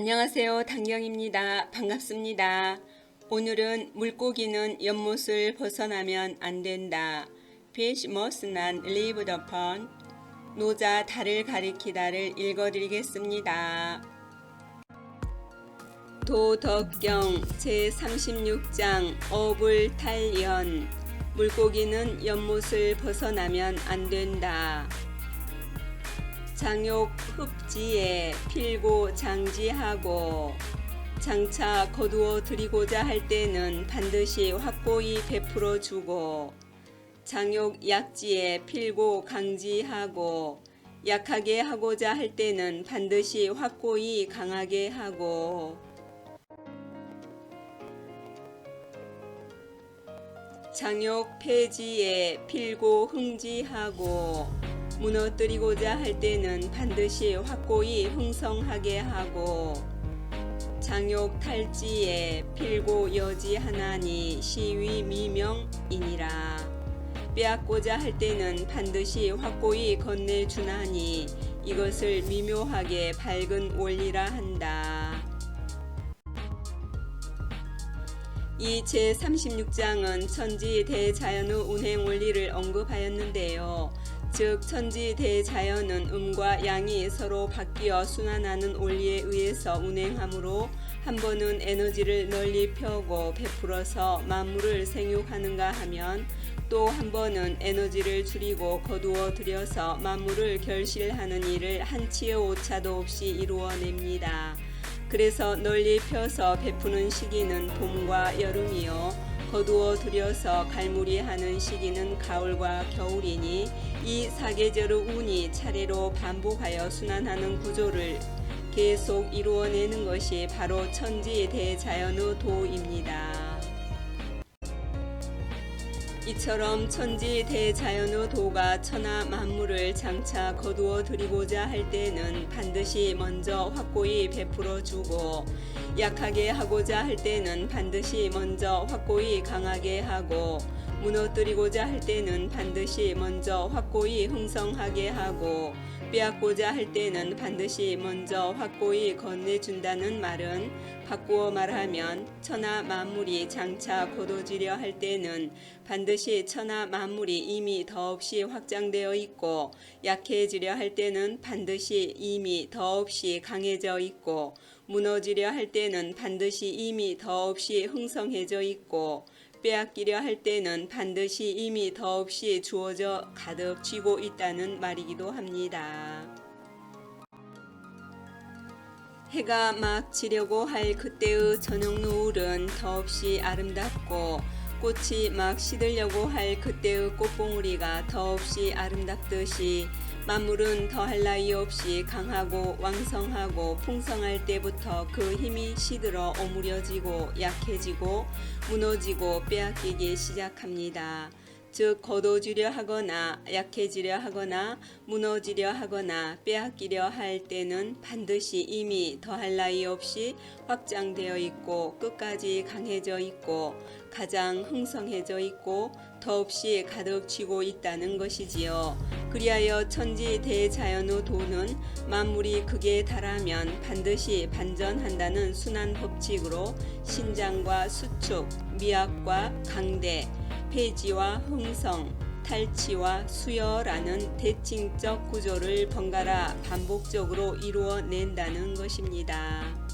안녕하세요. 당경입니다. 반갑습니다. 오늘은 물고기는 연못을 벗어나면 안 된다. Fish must not leave the pond. 노자 달을 가리키다를 읽어드리겠습니다. 도덕경 제36장 어불탈연 물고기는 연못을 벗어나면 안 된다. 장욕 흡지에 필고 장지하고 장차 거두어 드리고자 할 때는 반드시 확고히 베풀어 주고 장욕 약지에 필고 강지하고 약하게 하고자 할 때는 반드시 확고히 강하게 하고. 장욕 폐지에 필고 흥지하고 무너뜨리고자 할 때는 반드시 확고히 흥성하게 하고 장욕 탈지에 필고 여지하나니 시위 미명이니라 빼앗고자 할 때는 반드시 확고히 건네주나니 이것을 미묘하게 밝은 원리라 한다. 이 제36장은 천지 대자연의 운행 원리를 언급하였는데요. 즉 천지 대자연은 음과 양이 서로 바뀌어 순환하는 원리에 의해서 운행하므로 한 번은 에너지를 널리 펴고 베풀어서 만물을 생육하는가 하면 또 한 번은 에너지를 줄이고 거두어 들여서 만물을 결실하는 일을 한치의 오차도 없이 이루어냅니다. 그래서 널리 펴서 베푸는 시기는 봄과 여름이요. 거두어 들여서 갈무리 하는 시기는 가을과 겨울이니 이 사계절의 운이 차례로 반복하여 순환하는 구조를 계속 이루어내는 것이 바로 천지 대자연의 도입니다. 이처럼 천지 대자연의 도가 천하 만물을 장차 거두어 드리고자 할 때는 반드시 먼저 확고히 베풀어 주고 약하게 하고자 할 때는 반드시 먼저 확고히 강하게 하고 무너뜨리고자 할 때는 반드시 먼저 확고히 흥성하게 하고 빼앗고자 할 때는 반드시 먼저 확고히 건네준다는 말은 바꾸어 말하면 천하 만물이 장차 거둬지려 할 때는 반드시 천하 만물이 이미 더없이 확장되어 있고 약해지려 할 때는 반드시 이미 더없이 강해져 있고 무너지려 할 때는 반드시 이미 더없이 흥성해져 있고 빼앗기려 할 때는 반드시 이미 더없이 주어져 가득 쥐고 있다는 말이기도 합니다. 해가 막 지려고 할 그때의 저녁 노을은 더없이 아름답고 꽃이 막 시들려고 할 그때의 꽃봉우리가 더없이 아름답듯이 만물은 더할 나위 없이 강하고 왕성하고 풍성할 때부터 그 힘이 시들어 오므려지고 약해지고 무너지고 빼앗기기 시작합니다. 즉 거둬지려 하거나 약해지려 하거나 무너지려 하거나 빼앗기려 할 때는 반드시 이미 더할 나위 없이 확장되어 있고 끝까지 강해져 있고 가장 흥성해져 있고 더없이 가득 쥐고 있다는 것이지요. 그리하여 천지 대자연의 도는 만물이 극에 달하면 반드시 반전한다는 순환 법칙으로 신장과 수축, 미학과 강대, 폐지와 흥성, 탈취와 수여라는 대칭적 구조를 번갈아 반복적으로 이루어낸다는 것입니다.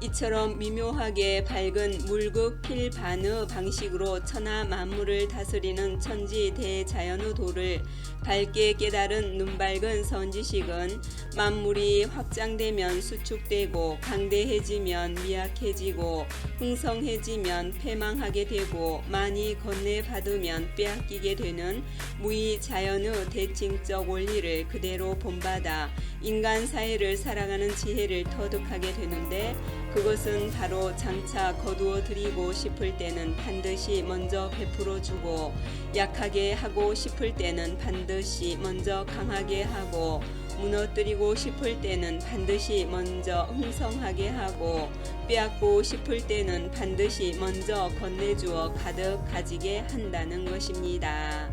이처럼 미묘하게 밝은 물극 필반의 방식으로 천하 만물을 다스리는 천지 대자연의 도를 밝게 깨달은 눈밝은 선지식은 만물이 확장되면 수축되고 강대해지면 미약해지고 흥성해지면 패망하게 되고 많이 건네받으면 빼앗기게 되는 무의 자연의 대칭적 원리를 그대로 본받아 인간 사회를 살아가는 지혜를 터득하게 되는데 그것은 바로 장차 거두어 드리고 싶을 때는 반드시 먼저 베풀어 주고 약하게 하고 싶을 때는 반드시 먼저 강하게 하고 무너뜨리고 싶을 때는 반드시 먼저 흥성하게 하고 빼앗고 싶을 때는 반드시 먼저 건네주어 가득 가지게 한다는 것입니다.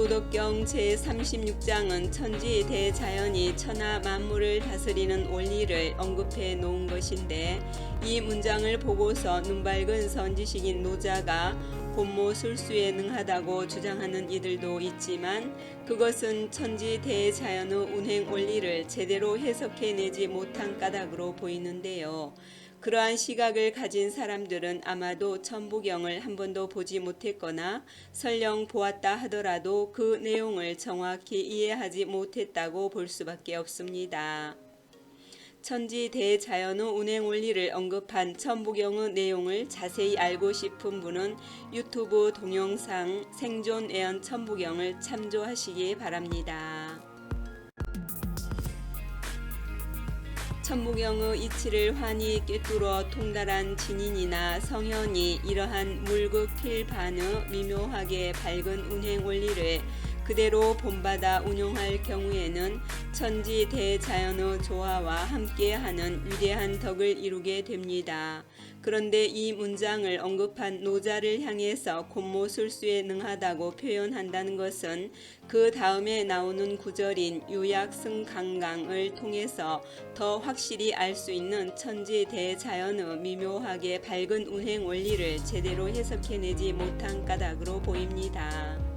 도덕경 제36장은 천지 대자연이 천하 만물을 다스리는 원리를 언급해 놓은 것인데 이 문장을 보고서 눈밝은 선지식인 노자가 곤모 술수에 능하다고 주장하는 이들도 있지만 그것은 천지 대자연의 운행 원리를 제대로 해석해내지 못한 까닭으로 보이는데요. 그러한 시각을 가진 사람들은 아마도 천부경을 한 번도 보지 못했거나 설령 보았다 하더라도 그 내용을 정확히 이해하지 못했다고 볼 수밖에 없습니다. 천지 대자연의 운행 원리를 언급한 천부경의 내용을 자세히 알고 싶은 분은 유튜브 동영상 생존 애연 천부경을 참조하시기 바랍니다. 천부경의 이치를 환히 꿰뚫어 통달한 진인이나 성현이 이러한 물극필반의 미묘하게 밝은 운행 원리를 그대로 본받아 운용할 경우에는 천지 대자연의 조화와 함께하는 위대한 덕을 이루게 됩니다. 그런데 이 문장을 언급한 노자를 향해서 곤모술수에 능하다고 표현한다는 것은 그 다음에 나오는 구절인 유약승강강을 통해서 더 확실히 알 수 있는 천지 대자연의 미묘하게 밝은 운행 원리를 제대로 해석해내지 못한 까닭으로 보입니다.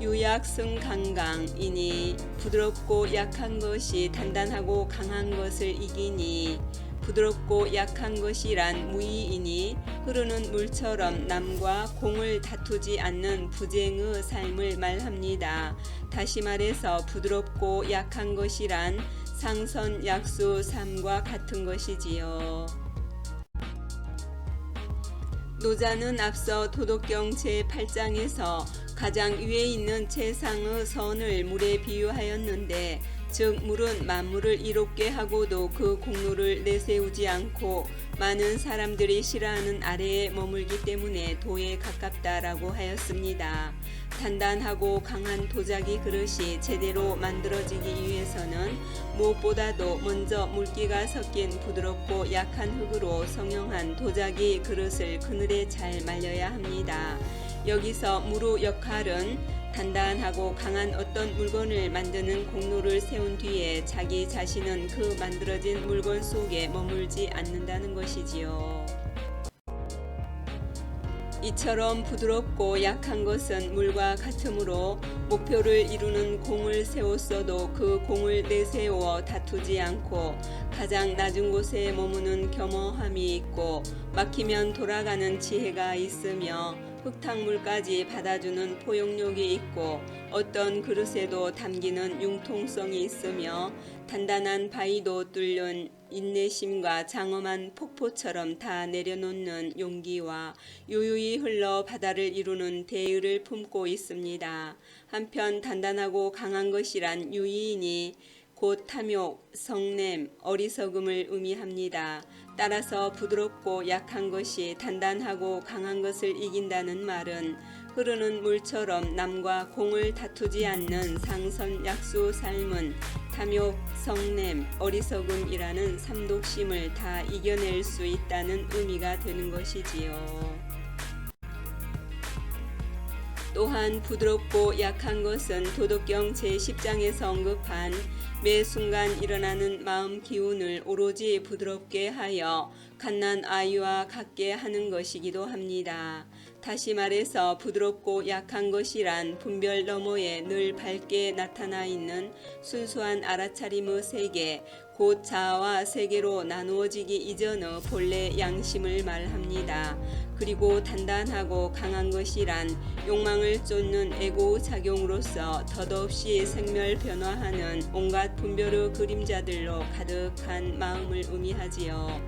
유약승 강강이니 부드럽고 약한 것이 단단하고 강한 것을 이기니 부드럽고 약한 것이란 무의이니 흐르는 물처럼 남과 공을 다투지 않는 부쟁의 삶을 말합니다. 다시 말해서 부드럽고 약한 것이란 상선 약수 삶과 같은 것이지요. 노자는 앞서 도덕경 제8장에서 가장 위에 있는 최상의 선을 물에 비유하였는데 즉 물은 만물을 이롭게 하고도 그 공로를 내세우지 않고 많은 사람들이 싫어하는 아래에 머물기 때문에 도에 가깝다라고 하였습니다. 단단하고 강한 도자기 그릇이 제대로 만들어지기 위해서는 무엇보다도 먼저 물기가 섞인 부드럽고 약한 흙으로 성형한 도자기 그릇을 그늘에 잘 말려야 합니다. 여기서 무루 역할은 단단하고 강한 어떤 물건을 만드는 공로를 세운 뒤에 자기 자신은 그 만들어진 물건 속에 머물지 않는다는 것이지요. 이처럼 부드럽고 약한 것은 물과 같으므로 목표를 이루는 공을 세웠어도 그 공을 내세워 다투지 않고 가장 낮은 곳에 머무는 겸허함이 있고 막히면 돌아가는 지혜가 있으며 흙탕물까지 받아주는 포용력이 있고 어떤 그릇에도 담기는 융통성이 있으며 단단한 바위도 뚫는 인내심과 장엄한 폭포처럼 다 내려놓는 용기와 유유히 흘러 바다를 이루는 대의를 품고 있습니다. 한편 단단하고 강한 것이란 유의인이 곧 탐욕, 성냄, 어리석음을 의미합니다. 따라서 부드럽고 약한 것이 단단하고 강한 것을 이긴다는 말은 흐르는 물처럼 남과 공을 다투지 않는 상선 약수 삶은 탐욕, 성냄, 어리석음이라는 삼독심을 다 이겨낼 수 있다는 의미가 되는 것이지요. 또한 부드럽고 약한 것은 도덕경 제10장에서 언급한 매 순간 일어나는 마음 기운을 오로지 부드럽게 하여 갓난 아이와 같게 하는 것이기도 합니다. 다시 말해서 부드럽고 약한 것이란 분별 너머에 늘 밝게 나타나 있는 순수한 알아차림의 세계, 곧 자아와 세계로 나누어지기 이전의 본래 양심을 말합니다. 그리고 단단하고 강한 것이란 욕망을 쫓는 에고 작용으로서 덧없이 생멸 변화하는 온갖 분별의 그림자들로 가득한 마음을 의미하지요.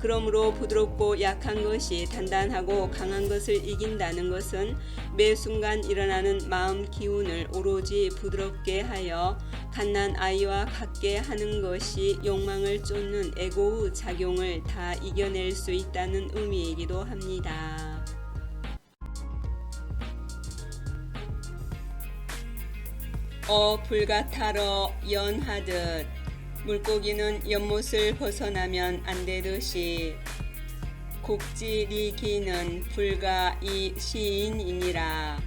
그러므로 부드럽고 약한 것이 단단하고 강한 것을 이긴다는 것은 매 순간 일어나는 마음 기운을 오로지 부드럽게 하여 갓난 아이와 같게 하는 것이 욕망을 쫓는 에고의 작용을 다 이겨낼 수 있다는 의미이기도 합니다. 어 불같아러 연하듯 물고기는 연못을 벗어나면 안 되듯이 국지리기는 불가 이 시인이니라.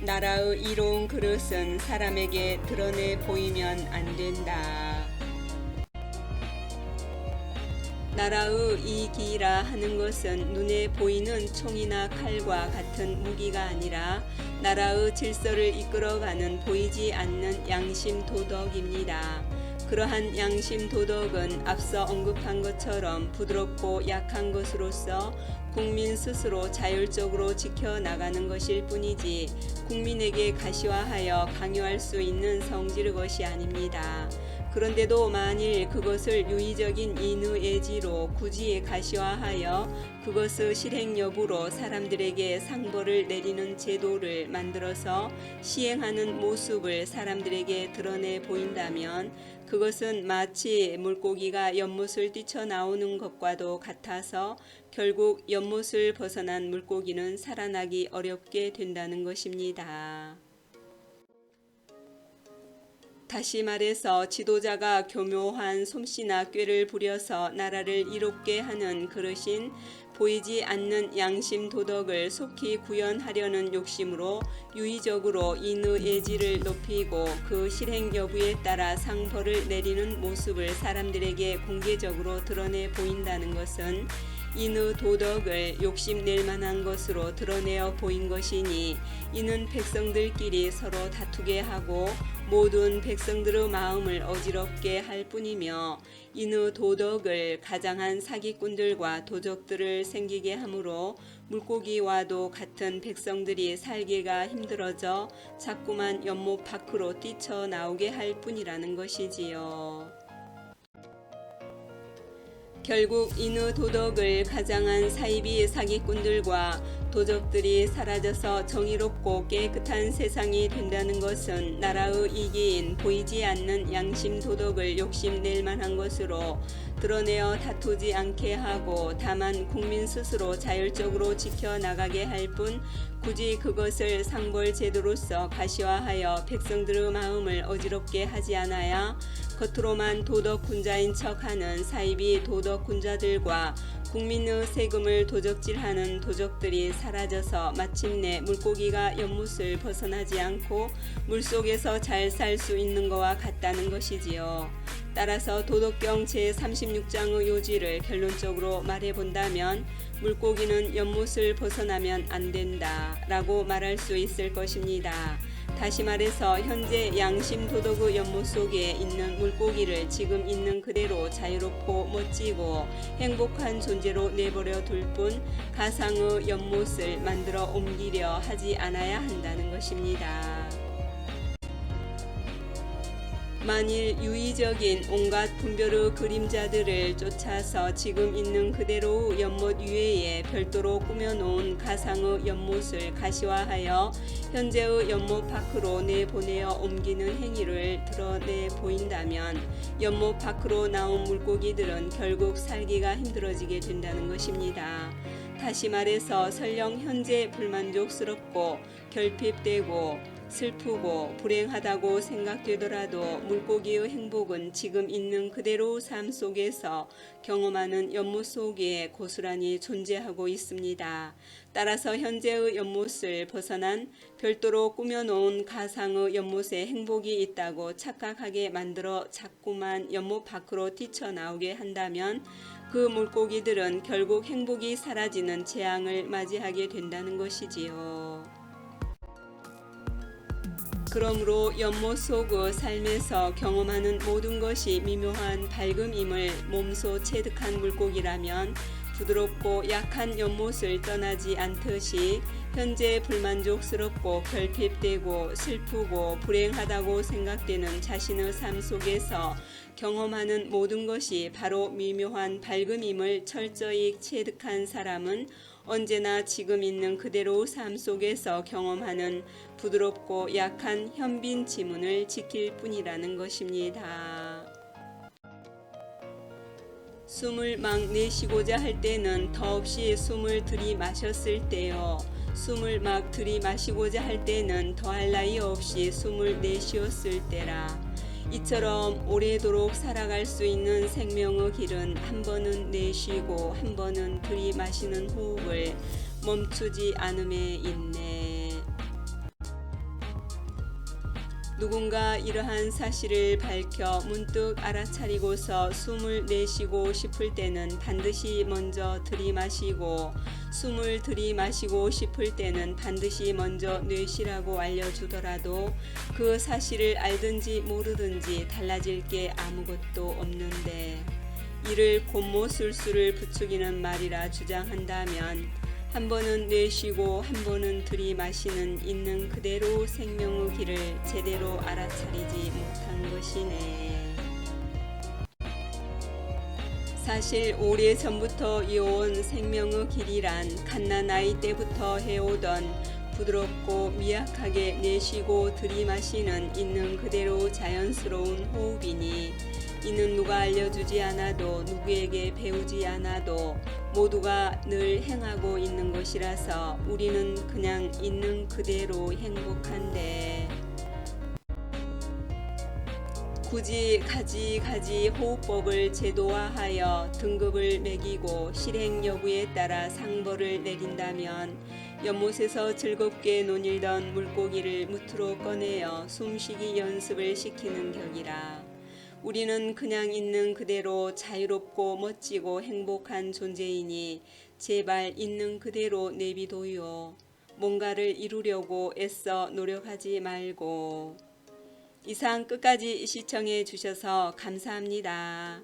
나라의 이로운 그릇은 사람에게 드러내 보이면 안 된다. 나라의 이기라 하는 것은 눈에 보이는 총이나 칼과 같은 무기가 아니라 나라의 질서를 이끌어가는 보이지 않는 양심 도덕입니다. 그러한 양심 도덕은 앞서 언급한 것처럼 부드럽고 약한 것으로서 국민 스스로 자율적으로 지켜나가는 것일 뿐이지 국민에게 가시화하여 강요할 수 있는 성질의 것이 아닙니다. 그런데도 만일 그것을 유의적인 인의애지로 굳이 가시화하여 그것의 실행 여부로 사람들에게 상벌을 내리는 제도를 만들어서 시행하는 모습을 사람들에게 드러내 보인다면 그것은 마치 물고기가 연못을 뛰쳐나오는 것과도 같아서 결국 연못을 벗어난 물고기는 살아나기 어렵게 된다는 것입니다. 다시 말해서 지도자가 교묘한 솜씨나 꾀를 부려서 나라를 이롭게 하는 그릇인 보이지 않는 양심 도덕을 속히 구현하려는 욕심으로 유의적으로 인의 예지를 높이고 그 실행 여부에 따라 상벌을 내리는 모습을 사람들에게 공개적으로 드러내 보인다는 것은 인의 도덕을 욕심낼 만한 것으로 드러내어 보인 것이니 이는 백성들끼리 서로 다투게 하고 모든 백성들의 마음을 어지럽게 할 뿐이며 인의 도덕을 가장한 사기꾼들과 도적들을 생기게 하므로 물고기와도 같은 백성들이 살기가 힘들어져 자꾸만 연못 밖으로 뛰쳐나오게 할 뿐이라는 것이지요. 결국 인의 도덕을 가장한 사이비 사기꾼들과 도적들이 사라져서 정의롭고 깨끗한 세상이 된다는 것은 나라의 이기인 보이지 않는 양심 도덕을 욕심낼 만한 것으로 드러내어 다투지 않게 하고 다만 국민 스스로 자율적으로 지켜나가게 할 뿐 굳이 그것을 상벌 제도로서 가시화하여 백성들의 마음을 어지럽게 하지 않아야 겉으로만 도덕 군자인 척하는 사이비 도덕 군자들과 국민의 세금을 도적질하는 도적들이 사라져서 마침내 물고기가 연못을 벗어나지 않고 물속에서 잘 살 수 있는 것과 같다는 것이지요. 따라서 도덕경 제36장의 요지를 결론적으로 말해본다면 물고기는 연못을 벗어나면 안 된다 라고 말할 수 있을 것입니다. 다시 말해서 현재 양심 도덕의 연못 속에 있는 물고기를 지금 있는 그대로 자유롭고 멋지고 행복한 존재로 내버려 둘 뿐 가상의 연못을 만들어 옮기려 하지 않아야 한다는 것입니다. 만일 유의적인 온갖 분별의 그림자들을 쫓아서 지금 있는 그대로 연못 위에 별도로 꾸며놓은 가상의 연못을 가시화하여 현재의 연못 밖으로 내보내어 옮기는 행위를 드러내 보인다면 연못 밖으로 나온 물고기들은 결국 살기가 힘들어지게 된다는 것입니다. 다시 말해서 설령 현재 불만족스럽고 결핍되고 슬프고 불행하다고 생각되더라도 물고기의 행복은 지금 있는 그대로 삶 속에서 경험하는 연못 속에 고스란히 존재하고 있습니다. 따라서 현재의 연못을 벗어난 별도로 꾸며놓은 가상의 연못에 행복이 있다고 착각하게 만들어 자꾸만 연못 밖으로 뛰쳐나오게 한다면 그 물고기들은 결국 행복이 사라지는 재앙을 맞이하게 된다는 것이지요. 그러므로 연못 속의 삶에서 경험하는 모든 것이 미묘한 밝음임을 몸소 체득한 물고기라면 부드럽고 약한 연못을 떠나지 않듯이 현재 불만족스럽고 결핍되고 슬프고 불행하다고 생각되는 자신의 삶 속에서 경험하는 모든 것이 바로 미묘한 밝음임을 철저히 체득한 사람은 언제나 지금 있는 그대로 삶 속에서 경험하는 부드럽고 약한 현빈 지문을 지킬 뿐이라는 것입니다. 숨을 막 내쉬고자 할 때는 더없이 숨을 들이마셨을 때요. 숨을 막 들이마시고자 할 때는 더할 나위 없이 숨을 내쉬었을 때라. 이처럼 오래도록 살아갈 수 있는 생명의 길은 한 번은 내쉬고 한 번은 들이마시는 호흡을 멈추지 않음에 있네. 누군가 이러한 사실을 밝혀 문득 알아차리고서 숨을 내쉬고 싶을 때는 반드시 먼저 들이마시고 숨을 들이마시고 싶을 때는 반드시 먼저 내쉬라고 알려주더라도 그 사실을 알든지 모르든지 달라질 게 아무것도 없는데. 이를 곤모술수를 부추기는 말이라 주장한다면 한 번은 내쉬고 한 번은 들이마시는 있는 그대로 생명의 길을 제대로 알아차리지 못한 것이네. 사실 오래 전부터 이어온 생명의 길이란 갓난아이 때부터 해오던 부드럽고 미약하게 내쉬고 들이마시는 있는 그대로 자연스러운 호흡이니 이는 누가 알려주지 않아도 누구에게 배우지 않아도 모두가 늘 행하고 있는 것이라서 우리는 그냥 있는 그대로 행복한데 굳이 가지가지 호흡법을 제도화하여 등급을 매기고 실행 여부에 따라 상벌을 내린다면 연못에서 즐겁게 논일던 물고기를 무트로 꺼내어 숨쉬기 연습을 시키는 격이라 우리는 그냥 있는 그대로 자유롭고 멋지고 행복한 존재이니 제발 있는 그대로 내비둬요. 뭔가를 이루려고 애써 노력하지 말고. 이상 끝까지 시청해 주셔서 감사합니다.